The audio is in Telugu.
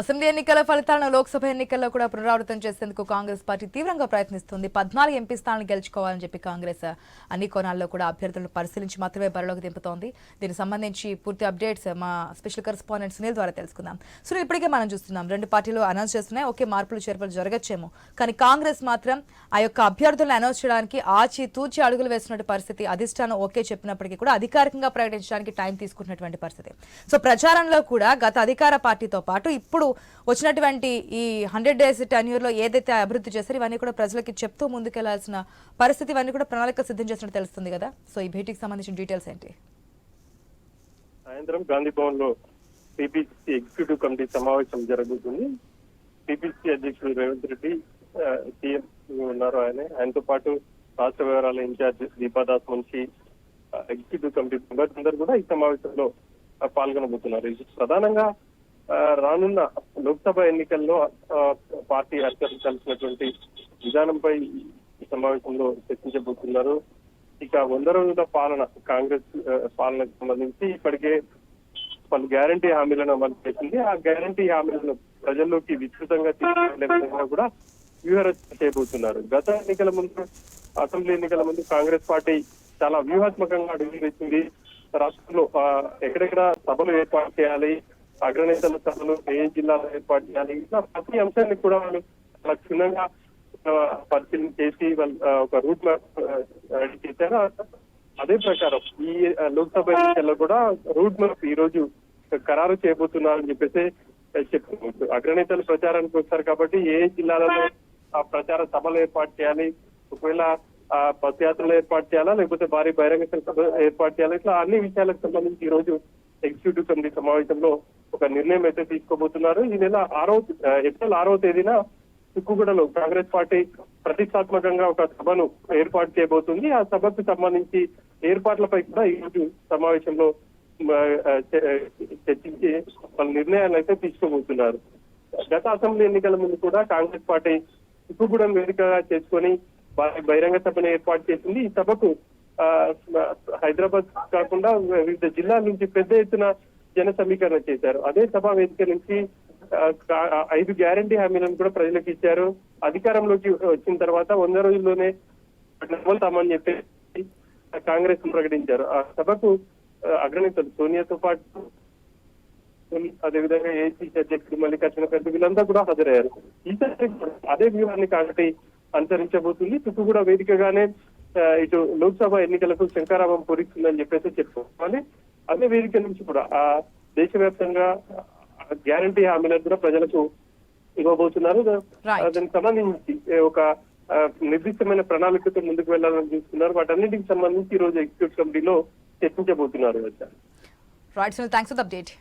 అసెంబ్లీ ఎన్నికల ఫలితాలను లోక్సభ ఎన్నికల్లో కూడా పునరావృతం చేసేందుకు కాంగ్రెస్ పార్టీ తీవ్రంగా ప్రయత్నిస్తుంది. పద్నాలుగు ఎంపీ స్థానాలు గెలుచుకోవాలని చెప్పి కాంగ్రెస్ అన్ని కోణాల్లో కూడా అభ్యర్థులను పరిశీలించి మాత్రమే బరిలోకి దింపుతోంది. దీనికి సంబంధించి పూర్తి అప్డేట్స్ మా స్పెషల్ కరెస్పాండెంట్ సునీల్ ద్వారా తెలుసుకుందాం. సునీల్ ఇప్పటికే మనం చూస్తున్నాం రెండు పార్టీలు అనౌన్స్ చేస్తున్నాయి. ఓకే మార్పులు చేర్పులు జరగచ్చేమో. కానీ కాంగ్రెస్ మాత్రం ఆ యొక్క అభ్యర్థులను అనౌన్స్ చేయడానికి ఆచి తూచి అడుగులు వేస్తున్న పరిస్థితి అధిష్టానం ఓకే చెప్పినప్పటికీ కూడా అధికారికంగా ప్రకటించడానికి టైం తీసుకుంటున్నటువంటి పరిస్థితి. సో ప్రచారంలో కూడా గత అధికార పార్టీతో పాటు ఇప్పుడు వచ్చినటువంటి ఈ హండ్రెడ్ డేస్ టెన్యూర్లో ఏదైతే అభివృద్ధి చేశారో ఇవన్నీ కూడా ప్రజలకి చెప్తూ ముందుకెళ్ళాల్సిన పరిస్థితి ఇవన్నీ కూడా ప్రణాళిక సిద్ధం చేసినట్టు తెలుస్తుంది కదా? సో ఈ భేటీకి సంబంధించిన డీటెయిల్స్ ఏంటి? సాయంత్రం గాంధీ భవన్లో టీపీసీ ఎగ్జిక్యూటివ్ కమిటీ సమావేశం జరుగుతుంది. పిపిసి అధ్యక్షుడు రేవంత్ రెడ్డి సీఎం ఉన్నారు ఆయన. ఆయనతో పాటు రాష్ట్ర వ్యవహారాల in-charge Deepa Das Munshi executive committee members అందరూ కూడా ఈ సమావేశంలో పాల్గొనబోతున్నారు. ప్రధానంగా రానున్న లోక్సభ ఎన్నికల్లో ఆ, పార్టీ అనుసరించాల్సినటువంటి విధానంపై ఈ సమావేశంలో చర్చించబోతున్నారు. ఇక వంద రోజుల పాలన కాంగ్రెస్ పాలనకు సంబంధించి ఇప్పటికే పలు గ్యారంటీ హామీలను అమలు చేసింది. ఆ గ్యారంటీ హామీలను ప్రజల్లోకి విస్తృతంగా తీసుకెళ్ళే విధంగా కూడా వ్యూహరచన చేయబోతున్నారు. గత ఎన్నికల ముందు అసెంబ్లీ ఎన్నికల ముందు కాంగ్రెస్ పార్టీ చాలా వ్యూహాత్మకంగా అడుగులు వేసింది. రాష్ట్రంలో ఆ, ఎక్కడెక్కడ సభలు ఏర్పాటు చేయాలి అగ్రనేతల సభలు ఏ జిల్లాలో ఏర్పాటు చేయాలి? ఇట్లా ప్రతి అంశాన్ని కూడా వాళ్ళు చాలా క్షుణ్ణంగా పరిశీలన చేసి వాళ్ళు ఒక రూట్ మ్యాప్ రెడీ చేశారు. అదే ప్రకారం ఈ లోక్సభ ఎన్నికల్లో కూడా రూట్ మ్యాప్ ఈ రోజు ఖరారు చేయబోతున్నారని చెప్పేసి చెప్పుకోవచ్చు. అగ్రనేతలు ప్రచారానికి వస్తారు కాబట్టి ఏ జిల్లాలలో ఆ ప్రచార సభలు ఏర్పాటు చేయాలి? ఒకవేళ ఆ పదయాత్రలు ఏర్పాటు చేయాలా? లేకపోతే భారీ బహిరంగ సభ ఏర్పాటు చేయాలా? ఇట్లా అన్ని విషయాలకు సంబంధించి ఈ రోజు ఎగ్జిక్యూటివ్ కమిటీ సమావేశంలో ఒక నిర్ణయం అయితే తీసుకోబోతున్నారు. ఈ నెల ఆరో ఏప్రిల్ ఆరో తేదీన సిక్కుగూడలో కాంగ్రెస్ పార్టీ ప్రతిష్టాత్మకంగా ఒక సభను ఏర్పాటు చేయబోతుంది. ఆ సభకు సంబంధించి ఏర్పాట్లపై కూడా ఈ రోజు సమావేశంలో చర్చించి వాళ్ళ నిర్ణయాలు అయితే తీసుకోబోతున్నారు. గత అసెంబ్లీ ఎన్నికల ముందు కూడా కాంగ్రెస్ పార్టీ సిక్కుగూడెం వేదికగా చేసుకొని బహిరంగ సభను ఏర్పాటు చేసింది. ఈ సభకు హైదరాబాద్ కాకుండా వివిధ జిల్లాల నుంచి పెద్ద ఎత్తున జన సమీకరణ చేశారు. అదే సభా వేదిక నుంచి ఐదు గ్యారంటీ హామీలను కూడా ప్రజలకు ఇచ్చారు. అధికారంలోకి వచ్చిన తర్వాత వంద రోజుల్లోనే అమలుతామని చెప్పి కాంగ్రెస్ ప్రకటించారు. ఆ సభకు ఆ, అగ్రనేతలు సోనియాతో పాటు అదేవిధంగా ఏసీసీ అధ్యక్షుడు మల్లికార్జున ఖర్గే వీళ్ళంతా కూడా హాజరయ్యారు. ఈసారి అదే వ్యూహాన్ని కాబట్టి అనుసరించబోతుంది తుక్కుగూడ వేదికగానే ఇటు లోక్సభ ఎన్నికలకు శంకారామం పూరిస్తుందని చెప్పేసి చెప్పుకోవాలి అదే వేదిక నుంచి కూడా ఆ దేశవ్యాప్తంగా గ్యారంటీ హామీలను కూడా ప్రజలకు ఇవ్వబోతున్నారు. దానికి సంబంధించి ఒక నిర్దిష్టమైన ప్రణాళికతో ముందుకు వెళ్ళాలని చూస్తున్నారు. వాటన్నిటికి సంబంధించి ఈ రోజు ఎగ్జిక్యూటివ్ కమిటీలో చర్చించబోతున్నారు. Right Sunil thanks for the update